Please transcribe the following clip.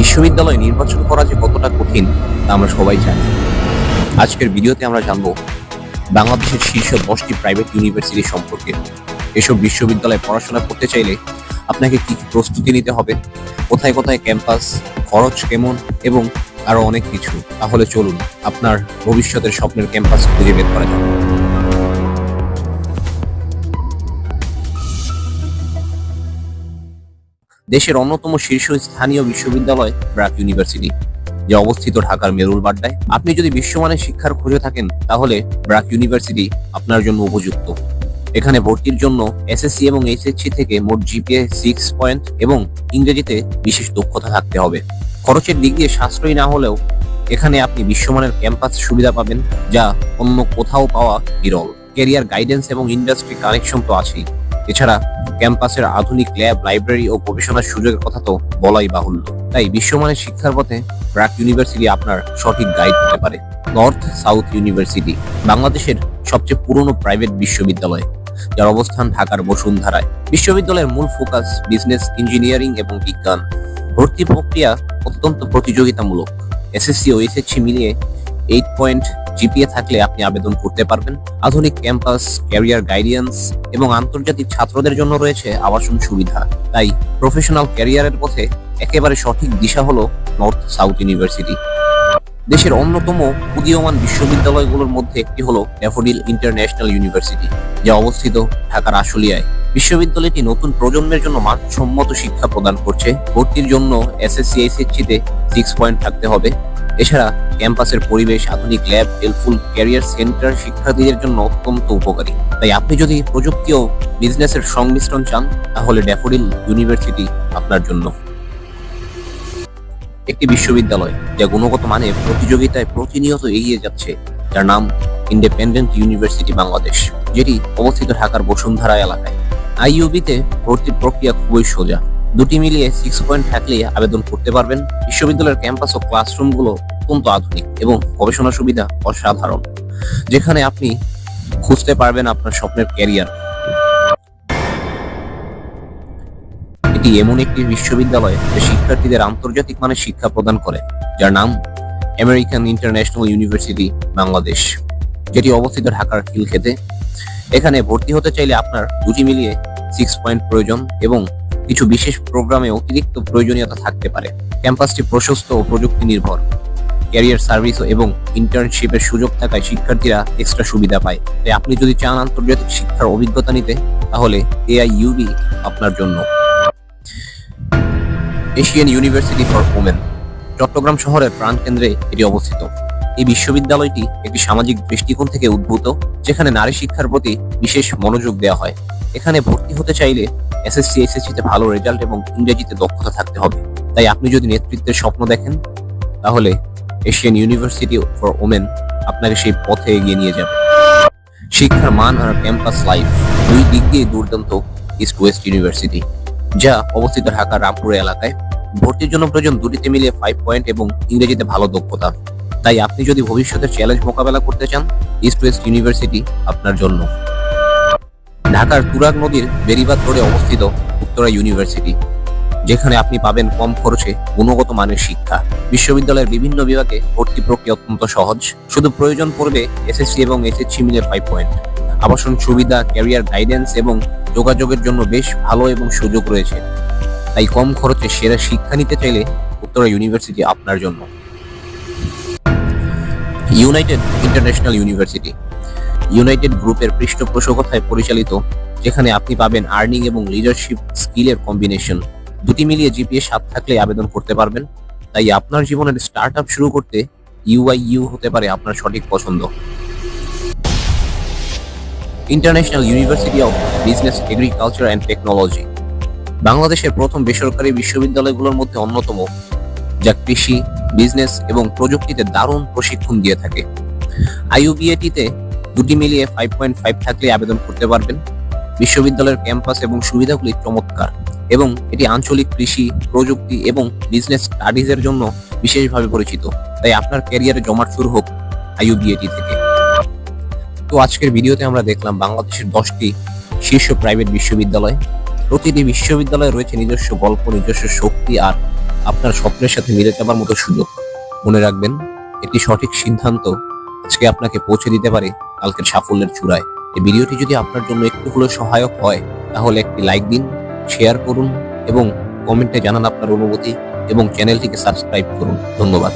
বিশ্ববিদ্যালয় নির্বাচন করা যে কতটা কঠিন, তা আমরা সবাই জানি। আজকের ভিডিওতে আমরা জানব বাংলাদেশের শীর্ষ দশটি প্রাইভেট ইউনিভার্সিটি সম্পর্কে। এসব বিশ্ববিদ্যালয়ে পড়াশোনা করতে চাইলে আপনাকে কি কি প্রস্তুতি নিতে হবে, কোথায় কোথায় ক্যাম্পাস খরচ কেমন এবং আরও অনেক কিছু। তাহলে চলুন আপনার ভবিষ্যতের স্বপ্নের ক্যাম্পাস খুঁজে বের করা যাক। দেশের অন্যতম শীর্ষ স্থানীয় বিশ্ববিদ্যালয় ব্র্যাক ইউনিভার্সিটি, যা অবস্থিত ঢাকার মেরুল বাড্ডায়। আপনি যদি বিশ্বমানের শিক্ষার খোঁজে থাকেন, তাহলে ব্র্যাক ইউনিভার্সিটি আপনার জন্য উপযুক্ত। এখানে ভর্তির জন্য এসএসসি এবং এইচএসসি থেকে মোট জিপিএ সিক্স পয়েন্ট এবং ইংরেজিতে বিশেষ দক্ষতা থাকতে হবে। খরচের দিক দিয়ে সাশ্রয়ী না হলেও এখানে আপনি বিশ্বমানের ক্যাম্পাস সুবিধা পাবেন, যা অন্য কোথাও পাওয়া বিরল। ক্যারিয়ার গাইডেন্স এবং ইন্ডাস্ট্রি কানেকশন তো আছেই। এছাড়া ক্যাম্পাসের আধুনিক ল্যাব, লাইব্রেরি ও গবেষণার সুযোগের কথা তো বলাই বাহুল্য। তাই বিশ্বমানের শিক্ষার পথে ব্র্যাক ইউনিভার্সিটি আপনার সঠিক গাইড হতে পারে। নর্থ সাউথ ইউনিভার্সিটি, বাংলাদেশের সবচেয়ে পুরনো প্রাইভেট বিশ্ববিদ্যালয়, যার অবস্থান ঢাকার বসুন্ধরায়। বিশ্ববিদ্যালয়ের মূল ফোকাস বিজনেস, ইঞ্জিনিয়ারিং এবং বিজ্ঞান। ভর্তি প্রক্রিয়া অত্যন্ত প্রতিযোগিতামূলক। এসএসসি ও এসএসসি মিলিয়ে এইট পয়েন্ট জিপিএ থাকলে আপনি আবেদন করতে পারবেন। আধুনিক ক্যাম্পাস, ক্যারিয়ার গাইডেন্স এবং আন্তর্জাতিক ছাত্রদের জন্য রয়েছে আবাসন সুবিধা। তাই প্রফেশনাল ক্যারিয়ারের পথে একেবারে সঠিক দিশা হলো নর্থ সাউথ ইউনিভার্সিটি। দেশের অন্যতম উদীয়মান বিশ্ববিদ্যালয়গুলোর মধ্যে একটি হলো ড্যাফোডিল ইন্টারন্যাশনাল ইউনিভার্সিটি, যা অবস্থিত ঢাকার আশুলিয়ায়। বিশ্ববিদ্যালয়টি নতুন প্রজন্মের জন্য মানসম্মত শিক্ষা প্রদান করছে। ভর্তির জন্য এসএসসি এইচএসসি তে সিক্স পয়েন্ট থাকতে হবে। এছাড়া ক্যাম্পাসের পরিবেশ, আধুনিক ল্যাব, হেল্পফুল ক্যারিয়ার সেন্টার শিক্ষার্থীদের জন্য অত্যন্ত উপকারী। তাই আপনি যদি প্রযুক্তি ও বিজনেসের সংমিশ্রণ চান, তাহলে ড্যাফোডিল ইউনিভার্সিটি আপনার জন্য। একটি বিশ্ববিদ্যালয়, যা গুণগত মানে প্রতিযোগিতায় প্রতিনিয়ত এগিয়ে যাচ্ছে, যার নাম ইন্ডিপেন্ডেন্ট ইউনিভার্সিটি বাংলাদেশ, যেটি অবস্থিত ঢাকার বসুন্ধরা এলাকায়। আইইউবিতে ভর্তির প্রক্রিয়া খুবই সোজা। দুটি মিলিয়ে সিক্স পয়েন্ট থাকলে আবেদন করতে পারবেন। বিশ্ববিদ্যালয়ের ক্যাম্পাস ও ক্লাসরুমগুলো অত্যন্ত আধুনিক এবং গবেষণা সুবিধা অসাধারণ, যেখানে আপনি খুঁজতে পারবেন আপনার স্বপ্নের ক্যারিয়ার এটি এমন একটি বিশ্ববিদ্যালয় যা শিক্ষার্থীদের আন্তর্জাতিক মানের শিক্ষা প্রদান করে, যার নাম আমেরিকান ইন্টারন্যাশনাল ইউনিভার্সিটি বাংলাদেশ, যেটি অবস্থিত ঢাকার খিলক্ষেতে। এখানে ভর্তি হতে চাইলে আপনার দুটি মিলিয়ে সিক্স পয়েন্ট প্রয়োজন এবং কিছু বিশেষ প্রোগ্রামে অতিরিক্ত প্রয়োজনীয়তা থাকতে পারে। ক্যাম্পাসটি প্রশস্ত ও প্রযুক্তি নির্ভর ক্যারিয়ার সার্ভিস এবং ইন্টার্নশিপের সুযোগ থাকায় শিক্ষার্থীরা এক্সট্রা সুবিধা পায়। তাই আপনি যদি চান আন্তর্জাতিক শিক্ষার অভিজ্ঞতা নিতে, তাহলে এআইইউবি আপনার জন্য। Asian University for Women. Chittagong শহরের প্রাণকেন্দ্রে এটি অবস্থিত। এই বিশ্ববিদ্যালয়টি একটি সামাজিক দৃষ্টিকোণ থেকে উদ্ভূত, যেখানে নারী শিক্ষার প্রতি বিশেষ মনোযোগ দেওয়া হয়। এখানে ভর্তি হতে চাইলে এসএসসি এসএসসি তে ভালো রেজাল্ট এবং ইংরেজিতে দক্ষতা থাকতে হবে। তাই আপনি যদি নেতৃত্বের স্বপ্ন দেখেন, তাহলে এশিয়ান ইউনিভার্সিটি ফর ওমেন আপনাকে সেই পথে এগিয়ে নিয়ে যাবে। শিক্ষার মান আর ক্যাম্পাস লাইফ দুই দিক দিয়ে দুর্দান্ত ইস্ট ওয়েস্ট ইউনিভার্সিটি যা অবস্থিত ঢাকার রামপুর এলাকায়। ভর্তির জন্য প্রয়োজন দুটিতে মিলিয়ে ফাইভ পয়েন্ট এবং ইংরেজিতে ভালো দক্ষতা। তাই আপনি যদি ভবিষ্যতের চ্যালেঞ্জ মোকাবেলা করতে চান ইস্ট ওয়েস্ট ইউনিভার্সিটি আপনার জন্য। ঢাকার তুরাগ নদীর বেরিবাদ রোডে অবস্থিত উত্তরা ইউনিভার্সিটি, যেখানে আপনি পাবেন কম খরচে গুণগত মানের শিক্ষা। বিশ্ববিদ্যালয়ের বিভিন্ন বিভাগে ভর্তি প্রক্রিয়া অত্যন্ত সহজ। শুধু প্রয়োজন পড়বে এসএসসি এবং এসএসসি মিলে ফাইভ পয়েন্ট আবাসন সুবিধা ক্যারিয়ার গাইডেন্স এবং যোগাযোগের জন্য বেশ ভালো এবং সুযোগ রয়েছে। তাই কম খরচে সেরা শিক্ষা নিতে চাইলে উত্তরা ইউনিভার্সিটি আপনার জন্য। ইউনাইটেড ইন্টারন্যাশনাল ইউনিভার্সিটি ইউনাইটেড গ্রুপের পৃষ্ঠপোষকতায় পরিচালিত, যেখানে আপনি পাবেন আর্নিং এবং লিডারশিপ স্কিলের কম্বিনেশন। দুটি মিলিয়ে জিপিএ সাত থাকলে আবেদন করতে পারবেন। তাই আপনার জীবনের স্টার্ট শুরু করতে ইউআইইউ হতে পারে আপনার সঠিক পছন্দ। International University of Business, Agriculture and Technology. বাংলাদেশের প্রথম বেসরকারি বিশ্ববিদ্যালয়গুলোর মধ্যে অন্যতম, যা কৃষি, বিজনেস এবং প্রযুক্তিতে দারুণ প্রশিক্ষণ দিয়ে থাকে। আইইউবিএটিতে দুটি মিলিয়ে ফাইভ পয়েন্ট ফাইভ থাকলে আবেদন করতে পারবেন। বিশ্ববিদ্যালয়ের ক্যাম্পাস এবং সুবিধাগুলি চমৎকার এবং এটি আঞ্চলিক কৃষি, প্রযুক্তি এবং বিজনেস স্টাডিজের জন্য বিশেষভাবে পরিচিত। তাই আপনার ক্যারিয়ারে জমাট শুরু হোক আইইউবিএটি থেকে। তো আজকের ভিডিওতে আমরা দেখলাম বাংলাদেশের দশটি শীর্ষ প্রাইভেট বিশ্ববিদ্যালয়। প্রতিটি বিশ্ববিদ্যালয়ে রয়েছে নিজস্ব গল্প, নিজস্ব শক্তি আর আপনার স্বপ্নের সাথে মিলে যাবার মতো সুযোগ। মনে রাখবেন, একটি সঠিক সিদ্ধান্ত আজকে আপনাকে পৌঁছে দিতে পারে কালকের সাফল্যের চূড়ায়। এই ভিডিওটি যদি আপনার জন্য একটু হলেও সহায়ক হয়, তাহলে একটি লাইক দিন শেয়ার করুন এবং কমেন্টে জানান আপনার অনুভূতি এবং চ্যানেলটিকে সাবস্ক্রাইব করুন। ধন্যবাদ।